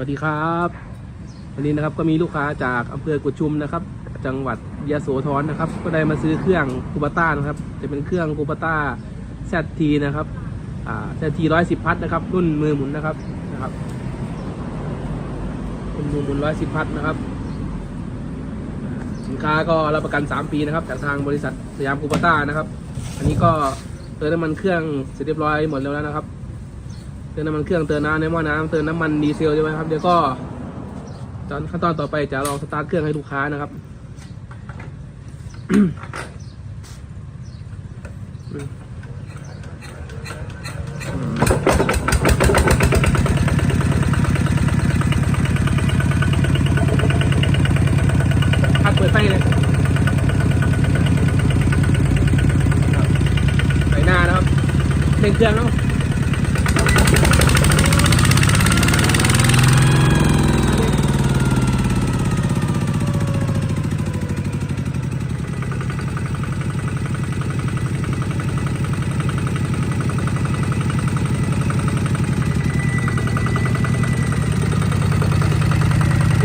วัสดีครับ วันนี้นะครับก็มีลูกค้าจากอำเภอกุดชุมนะครับ จังหวัดยะโสธรนะครับ ก็ได้มาซื้อเครื่องคูปต้านะครับ จะเป็นเครื่องคูปต้าแซทีนะครับอ่าแซทีร้อยสิบพัทนะครับ รุ่นมือหมุนนะครับนะครับรุ่นมือหมุนร้อยสิบพัทนะครับ สินค้าก็รับประกัน3ปีนะครับ จากทางบริษัทสยามคูปต้านะครับ อันนี้ก็เติมน้ำมันเครื่องเสร็จเรียบร้อยหมดแล้วนะครับ ติมน้ำมันเครื่องเติมน้ำในหม้อน้ำเติมน้ำมันดีเซลใช่ไหมครับเดี๋ยวก็ตอนขั้นตอนต่อไปจะลองสตาร์ทเครื่องให้ลูกค้านะครับพัดเปิดไฟเลยไฟหน้านะครับเร่งเครื่องเนา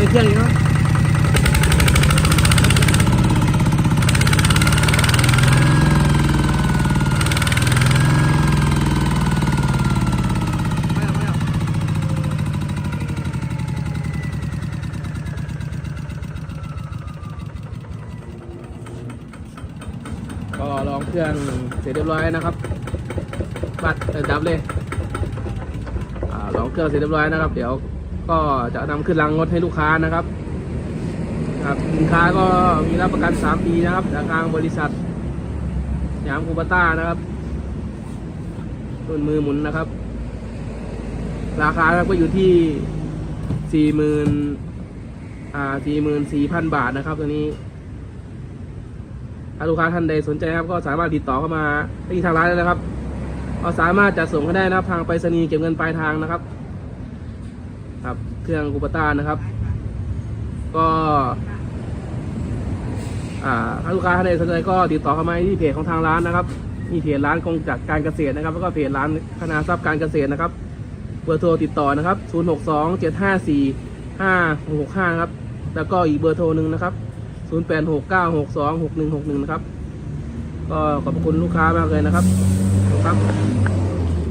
เร่งเครื่องอีกเนาะไม่เอาไม่เอาก็ลองเครื่องเสร็จเรียบร้อยนะครับบัตรเออดับเลยลองเครื่องเสร็จเรียบร้อยนะครับ เดี๋ยว ก็จะนำขึ้นรังรถให้ลูกค้านะครับครับสินค้าก็มีรับประกัน 3 ปีนะครับจากทางบริษัทยามคูปต้านะครับรุ่นมือหมุนนะครับ ราคาครับก็อยู่ที่สี่หมื่นอ่าสี่หมื่นสี่พันบาทนะครับตัวนี้ ถ้าลูกค้าท่านใดสนใจครับ ก็สามารถติดต่อเข้ามาที่ทางร้านได้นะครับก็สามารถจัดส่งให้ได้นะครับ ทางไปรษณีย์เก็บเงินปลายทางนะครับ ครับ เครื่องกูปต้านะครับ ก็ถ้าลูกค้าท่านใดสนใจก็ติดต่อเข้ามาที่เพจของทางร้านนะครับ มีเพจร้านกงจักรการเกษตรนะครับ แล้วก็เพจร้านคณาทรัพย์การเกษตรนะครับ เบอร์โทรติดต่อนะครับ 0 6 2 7 5 4 5 6 5ครับ แล้วก็อีกเบอร์โทรหนึ่งนะครับ 0 8 6 9 6 2 6 1 6 1 นะครับ ก็ขอบคุณลูกค้ามากเลยนะครับ ครับ